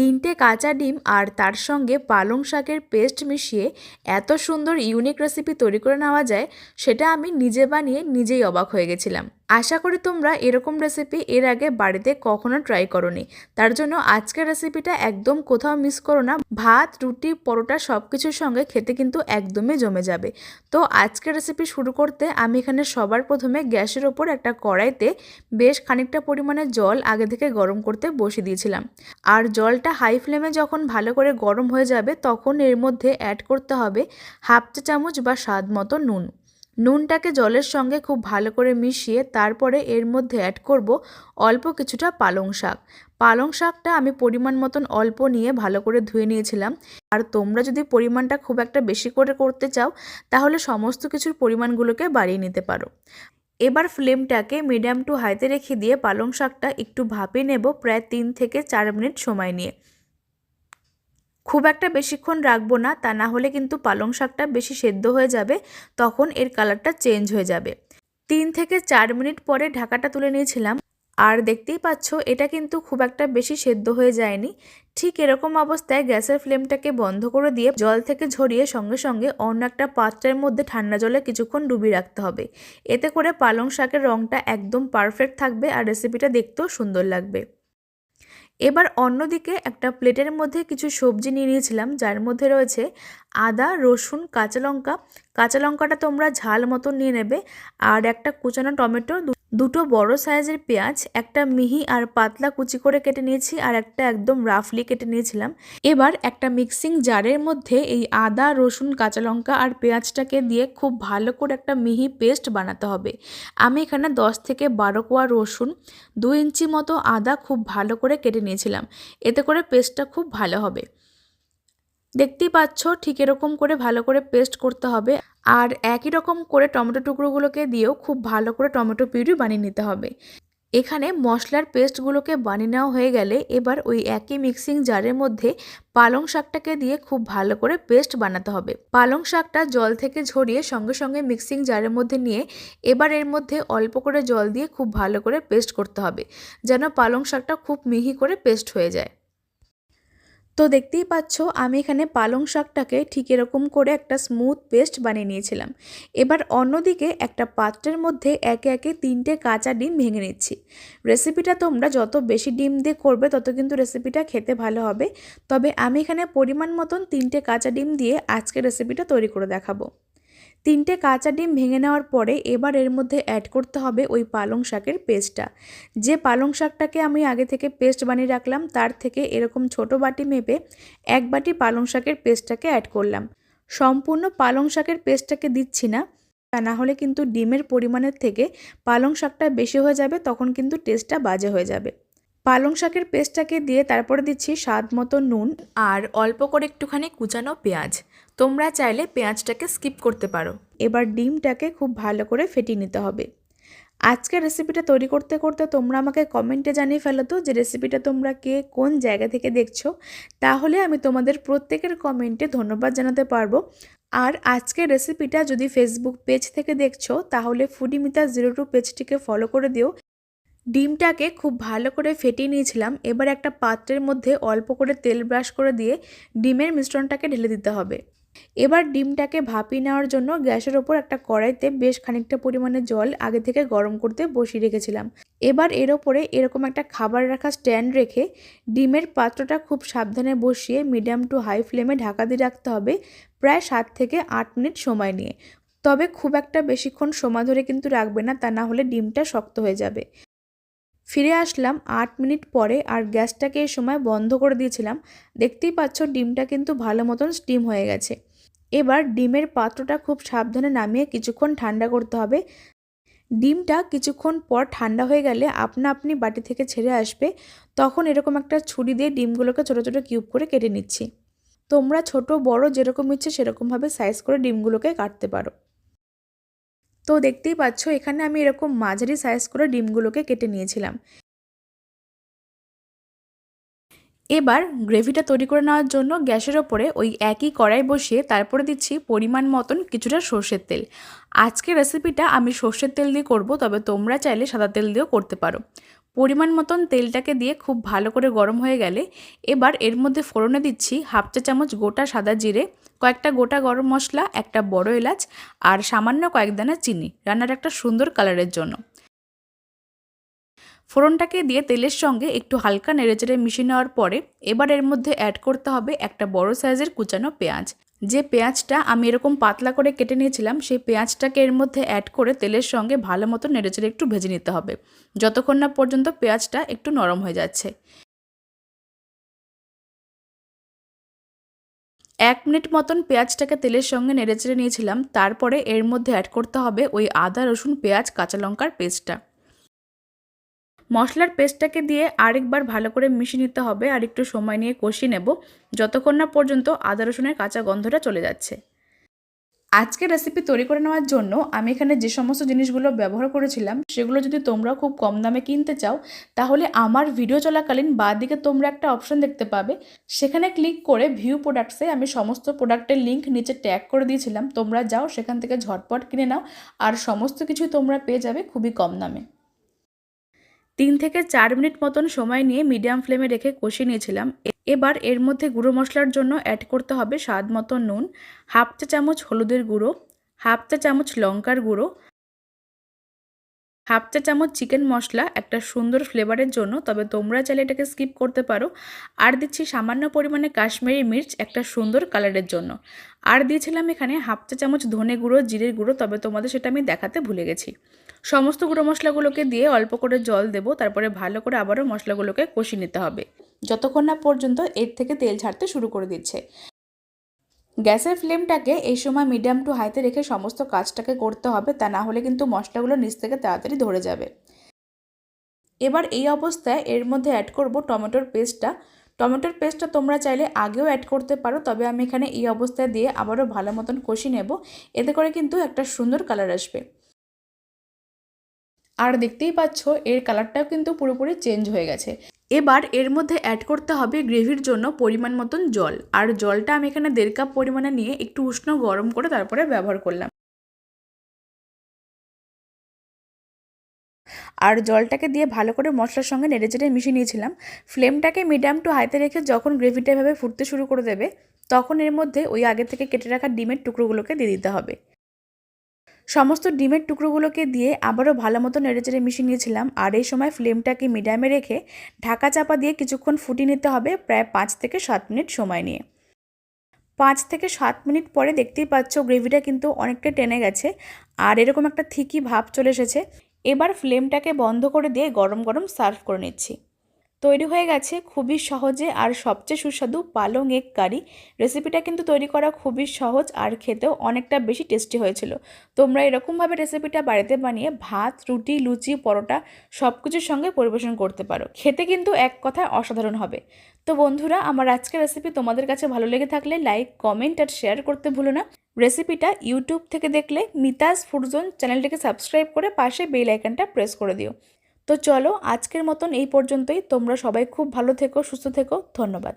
তিনটে কাঁচা ডিম আর তার সঙ্গে পালং শাকের পেস্ট মিশিয়ে এত সুন্দর, ইউনিক রেসিপি তৈরি করে নেওয়া যায়, সেটা আমি নিজে বানিয়ে নিজেই অবাক হয়ে গেছিলাম। আশা করি তোমরা এরকম রেসিপি এর আগে বাড়িতে কখনো ট্রাই করনি। তার জন্য আজকের রেসিপিটা একদম কোথাও মিস করো না। ভাত, রুটি, পরোটা সব কিছুর সঙ্গে খেতে কিন্তু একদমই জমে যাবে। তো আজকের রেসিপি শুরু করতে আমি এখানে সবার প্রথমে গ্যাসের ওপর একটা কড়াইতে বেশ খানিকটা পরিমাণে জল আগে থেকে গরম করতে বসিয়ে দিয়েছিলাম। আর জলটা হাই ফ্লেমে যখন ভালো করে গরম হয়ে যাবে, তখন এর মধ্যে অ্যাড করতে হবে হাফ চা চামচ বা স্বাদ মতো নুন। নুনটাকে জলের সঙ্গে খুব ভালো করে মিশিয়ে তারপরে এর মধ্যে অ্যাড করব অল্প কিছুটা পালং শাক। পালং শাকটা আমি পরিমাণ মতন অল্প নিয়ে ভালো করে ধুয়ে নিয়েছিলাম। আর তোমরা যদি পরিমাণটা খুব একটা বেশি করে করতে চাও, তাহলে সমস্ত কিছুর পরিমাণগুলোকে বাড়িয়ে নিতে পারো। এবার ফ্লেমটাকে মিডিয়াম টু হাইতে রেখে দিয়ে পালং শাকটা একটু ভাপে নেব প্রায় তিন থেকে চার মিনিট সময় নিয়ে। খুব একটা বেশিক্ষণ রাখব না, তা না হলে কিন্তু পালং শাকটা বেশি সেদ্ধ হয়ে যাবে, তখন এর কালারটা চেঞ্জ হয়ে যাবে। তিন থেকে চার মিনিট পরে ঢাকাটা তুলে নিয়েছিলাম, আর দেখতেই পাচ্ছ এটা কিন্তু খুব একটা বেশি সেদ্ধ হয়ে যায়নি। ঠিক এরকম অবস্থায় গ্যাসের ফ্লেমটাকে বন্ধ করে দিয়ে জল থেকে ঝরিয়ে সঙ্গে সঙ্গে অন্য একটা পাত্রের মধ্যে ঠান্ডা জলে কিছুক্ষণ ডুবিয়ে রাখতে হবে। এতে করে পালং শাকের রঙটা একদম পারফেক্ট থাকবে আর রেসিপিটা দেখতেও সুন্দর লাগবে। এবার অন্যদিকে একটা প্লেটের মধ্যে কিছু সবজি নিয়ে নিয়েছিলাম, যার মধ্যে রয়েছে আদা, রসুন, কাঁচা লঙ্কা। কাঁচা লঙ্কাটা তোমরা ঝাল মতন নিয়ে নেবে, আর একটা কুচানো টমেটো দুটো বড় সাইজের পেঁয়াজ, একটা মিহি আর পাতলা কুচি করে কেটে নিয়েছি আর একটা একদম রাফলি কেটে নিয়েছিলাম। এবার একটা মিক্সিং জারের মধ্যে এই আদা, রসুন, কাঁচা লঙ্কা আর পেঁয়াজটাকে দিয়ে খুব ভালো করে একটা মিহি পেস্ট বানাতে হবে। আমি এখানে দশ থেকে বারো কোয়া রসুন, দু ইঞ্চি মতো আদা খুব ভালো করে কেটে নিয়েছিলাম। এতে করে পেস্টটা খুব ভালো হবে। দেখতেই পাচ্ছ ঠিক এরকম করে ভালো করে পেস্ট করতে হবে। আর একই রকম করে টমেটো টুকরোগুলোকে দিয়েও খুব ভালো করে টমেটো পিউরি বানিয়ে নিতে হবে। এখানে মশলার পেস্টগুলোকে বানিয়ে নেওয়া হয়ে গেলে এবার ওই একই মিক্সিং জারের মধ্যে পালং শাকটাকে দিয়ে খুব ভালো করে পেস্ট বানাতে হবে। পালং শাকটা জল থেকে ঝরিয়ে সঙ্গে সঙ্গে মিক্সিং জারের মধ্যে নিয়ে এবার এর মধ্যে অল্প করে জল দিয়ে খুব ভালো করে পেস্ট করতে হবে, যেন পালং শাকটা খুব মিহি করে পেস্ট হয়ে যায়। তো দেখতেই পাচ্ছ, আমি এখানে পালং শাকটাকে ঠিক এরকম করে একটা স্মুথ পেস্ট বানিয়ে নিয়েছিলাম। এবার অন্যদিকে একটা পাত্রের মধ্যে একে একে তিনটে কাঁচা ডিম ভেঙে নিচ্ছি। রেসিপিটা তোমরা যত বেশি ডিম দিয়ে করবে, তত কিন্তু রেসিপিটা খেতে ভালো হবে। তবে আমি এখানে পরিমাণ মতন তিনটে কাঁচা ডিম দিয়ে আজকে রেসিপিটা তৈরি করে দেখাবো। তিনটে কাঁচা ডিম ভেঙে নেওয়ার পরে এবার এর মধ্যে অ্যাড করতে হবে ওই পালং শাকের পেস্টটা যে পালং শাকটাকে আমি আগে থেকে পেস্ট বানিয়ে রাখলাম, তার থেকে এরকম ছোট বাটি মেপে এক বাটি পালং শাকের পেস্টটাকে অ্যাড করলাম। সম্পূর্ণ পালং শাকের পেস্টটাকে দিচ্ছি না, তা না হলে কিন্তু ডিমের পরিমাণের থেকে পালং শাকটা বেশি হয়ে যাবে, তখন কিন্তু টেস্টটা বাজে হয়ে যাবে। পালং শাকের পেস্টটাকে দিয়ে তারপরে দিচ্ছি স্বাদ মতো নুন আর অল্প করে একটুখানি কুচানো পেঁয়াজ। তোমরা চাইলে পেঁয়াজটাকে স্কিপ করতে পারো। এবার ডিমটাকে খুব ভালো করে ফেটিয়ে নিতে হবে। আজকের রেসিপিটা তৈরি করতে করতে তোমরা আমাকে কমেন্টে জানিয়ে ফেলো তো যে রেসিপিটা তোমরা কে, কোন জায়গা থেকে দেখছ। তাহলে আমি তোমাদের প্রত্যেকের কমেন্টে ধন্যবাদ জানাতে পারব। আর আজকের রেসিপিটা যদি ফেসবুক পেজ থেকে দেখছ, তাহলে ফুডিমিতা জিরো টু পেজটিকে ফলো করে দিও। ডিমটাকে খুব ভালো করে ফেটিয়ে নিয়েছিলাম। এবার একটা পাত্রের মধ্যে অল্প করে তেল ব্রাশ করে দিয়ে ডিমের মিশ্রণটাকে ঢেলে দিতে হবে। এবার ডিমটাকে ভাপিয়ে নেওয়ার জন্য গ্যাসের ওপর একটা কড়াইতে বেশ খানিকটা পরিমাণে জল আগে থেকে গরম করতে বসিয়ে রেখেছিলাম। এবার এর ওপরে এরকম একটা খাবার রাখা স্ট্যান্ড রেখে ডিমের পাত্রটা খুব সাবধানে বসিয়ে মিডিয়াম টু হাই ফ্লেমে ঢাকা দিয়ে রাখতে হবে প্রায় সাত থেকে আট মিনিট সময় নিয়ে। তবে খুব একটা বেশিক্ষণ সময় ধরে কিন্তু রাখবে না, তা না হলে ডিমটা শক্ত হয়ে যাবে। ফিরে আসলাম আট মিনিট পরে আর গ্যাসটাকে এই সময় বন্ধ করে দিয়েছিলাম। দেখতেই পাচ্ছ ডিমটা কিন্তু ভালো মতন স্টিম হয়ে গেছে। এবার ডিমের পাত্রটা খুব সাবধানে নামিয়ে কিছুক্ষণ ঠান্ডা করতে হবে। ডিমটা কিছুক্ষণ পর ঠান্ডা হয়ে গেলে আপনা আপনি বাটি থেকে ছেড়ে আসবে। তখন এরকম একটা ছুরি দিয়ে ডিমগুলোকে ছোটো ছোটো কিউব করে কেটে নিচ্ছি। তোমরা ছোট, বড় যেরকম ইচ্ছে সেরকমভাবে সাইজ করে ডিমগুলোকে কাটতে পারো। তো দেখতেই পাচ্ছ, এখানে আমি এরকম মাঝারি সাইজ করে ডিমগুলোকে কেটে নিয়েছিলাম। এবার গ্রেভিটা তৈরি করে নেওয়ার জন্য গ্যাসের ওপরে ওই একই কড়াই বসিয়ে তারপরে দিচ্ছি পরিমাণ মতন কিছুটা সর্ষের তেল। আজকের রেসিপিটা আমি সর্ষের তেল দিয়ে করব, তবে তোমরা চাইলে সাদা তেল দিয়েও করতে পারো। পরিমাণ মতন তেলটাকে দিয়ে খুব ভালো করে গরম হয়ে গেলে এবার এর মধ্যে ফোড়নে দিচ্ছি হাফ চা চামচ গোটা সাদা জিরে কয়েকটা গোটা গরম মশলা, একটা বড় এলাচ আর সামান্য কয়েক দানা চিনি। রান্নার একটা সুন্দর কালারের জন্য। ফোড়নটাকে দিয়ে তেলের সঙ্গে একটু হালকা নেড়েচেড়ে মিশিয়ে নেওয়ার পরে এবার এর মধ্যে অ্যাড করতে হবে একটা বড় সাইজের কুচানো পেঁয়াজ। যে পেঁয়াজটা আমি এরকম পাতলা করে কেটে নিয়েছিলাম, সেই পেঁয়াজটাকে এর মধ্যে অ্যাড করে তেলের সঙ্গে ভালো মতো নেড়েচেড়ে একটু ভেজে নিতে হবে। যতক্ষণ না পর্যন্ত পেঁয়াজটা একটু নরম হয়ে যাচ্ছে। এক মিনিট মতন পেঁয়াজটাকে তেলের সঙ্গে নেড়েচেড়ে নিয়েছিলাম, তারপরে এর মধ্যে অ্যাড করতে হবে ওই আদা, রসুন, পেঁয়াজ, কাঁচা লঙ্কার পেস্টটা। মশলার পেস্টটাকে দিয়ে আরেকবার ভালো করে মিশিয়ে নিতে হবে আর একটু সময় নিয়ে কষিয়ে নেব, যতক্ষণ না পর্যন্ত আদা, রসুনের কাঁচা গন্ধটা চলে যাচ্ছে। আজকে রেসিপি তৈরি করে নেওয়ার জন্য আমি এখানে যে সমস্ত জিনিসগুলো ব্যবহার করেছিলাম, সেগুলো যদি তোমরা খুব কম দামে কিনতে চাও, তাহলে আমার ভিডিও চলাকালীন বাঁ দিকে তোমরা একটা অপশন দেখতে পাবে। সেখানে ক্লিক করে ভিউ প্রোডাক্টসে আমি সমস্ত প্রোডাক্টের লিঙ্ক নিচে ট্যাগ করে দিয়েছিলাম, তোমরা যাও সেখান থেকে ঝটপট কিনে নাও, আর সমস্ত কিছুই তোমরা পেয়ে যাবে খুবই কম দামে। তিন থেকে চার মিনিট মতন সময় নিয়ে মিডিয়াম ফ্লেমে রেখে কষিয়ে নিয়েছিলাম। এবার এর মধ্যে গুঁড়ো মশলার জন্য অ্যাড করতে হবে স্বাদ মতো নুন, হাফ চা চামচ হলুদের গুঁড়ো, হাফ চা চামচ লঙ্কার গুঁড়ো, হাফ চা চামচ চিকেন মশলা, একটা সুন্দর ফ্লেভারের জন্য। তবে তোমরা চাইলে এটাকে স্কিপ করতে পারো। আর দিচ্ছি সামান্য পরিমাণে কাশ্মীরি মির্চ, একটা সুন্দর কালারের জন্য। আর দিয়েছিলাম এখানে হাফ চা চামচ ধনে গুঁড়ো, জিরের গুঁড়ো, তবে তোমাদের সেটা আমি দেখাতে ভুলে গেছি। সমস্ত গুঁড়ো মশলাগুলোকে দিয়ে অল্প করে জল দেব, তারপরে ভালো করে আবারও মশলাগুলোকে কষিয়ে নিতে হবে। যতক্ষণ না পর্যন্ত এর থেকে তেল ছাড়তে শুরু করে দিচ্ছে। গ্যাসের ফ্লেমটাকে এই সময় মিডিয়াম টু হাইতে রেখে সমস্ত কাজটাকে করতে হবে, তা না হলে কিন্তু মশলাগুলো নিচ থেকে তাড়াতাড়ি ধরে যাবে। এবার এই অবস্থায় এর মধ্যে অ্যাড করব টমেটোর পেস্টটা। টমেটোর পেস্টটা তোমরা চাইলে আগেও অ্যাড করতে পারো, তবে আমি এখানে এই অবস্থায় দিয়ে আবারও ভালো মতন কষি নেব। এতে করে কিন্তু একটা সুন্দর কালার আসবে। আর দেখতেই পাচ্ছ, এর কালারটাও কিন্তু পুরোপুরি চেঞ্জ হয়ে গেছে। এবার এর মধ্যে অ্যাড করতে হবে গ্রেভির জন্য পরিমাণ মতন জল। আর জলটা আমি এখানে দেড় কাপ পরিমাণে নিয়ে একটু উষ্ণ গরম করে তারপরে ব্যবহার করলাম। আর জলটাকে দিয়ে ভালো করে মশলার সঙ্গে নেড়ে চেড়ে মিশিয়ে নিয়েছিলাম। ফ্লেমটাকে মিডিয়াম টু হাইতে রেখে যখন গ্রেভিটা এভাবে ফুটতে শুরু করে দেবে, তখন এর মধ্যে ওই আগে থেকে কেটে রাখা ডিমের টুকরোগুলোকে দিয়ে দিতে হবে। সমস্ত ডিমের টুকরোগুলোকে দিয়ে আবারও ভালো মতো নেড়েচেড়ে মিশিয়ে নিয়েছিলাম। আর এই সময় ফ্লেমটাকে মিডিয়ামে রেখে ঢাকা চাপা দিয়ে কিছুক্ষণ ফুটিয়ে নিতে হবে প্রায় পাঁচ থেকে সাত মিনিট সময় নিয়ে। পাঁচ থেকে সাত মিনিট পরে দেখতেই পাচ্ছ গ্রেভিটা কিন্তু অনেকটা টেনে গেছে আর এরকম একটা থিকি ভাব চলে এসেছে। এবার ফ্লেমটাকে বন্ধ করে দিয়ে গরম গরম সার্ভ করে নিচ্ছি। তৈরি হয়ে গেছে খুবই সহজে আর সবচেয়ে সুস্বাদু পালং এগ কারি। রেসিপিটা কিন্তু তৈরি করা খুবই সহজ আর খেতেও অনেকটা বেশি টেস্টি হয়েছিল। তোমরা এরকমভাবে রেসিপিটা বাড়িতে বানিয়ে ভাত, রুটি, লুচি, পরোটা সব কিছুর সঙ্গে পরিবেশন করতে পারো। খেতে কিন্তু এক কথায় অসাধারণ হবে। তো বন্ধুরা, আমার আজকের রেসিপি তোমাদের কাছে ভালো লেগে থাকলে লাইক কমেন্ট আর শেয়ার করতে ভুলো না। রেসিপিটা ইউটিউব থেকে দেখলে মিতাস ফুডজোন চ্যানেলটিকে সাবস্ক্রাইব করে পাশে বেল আইকনটা প্রেস করে দিও। তো চলো আজকের মতন এই পর্যন্তই। তোমরা সবাই খুব ভালো থেকো সুস্থ থেকো। ধন্যবাদ।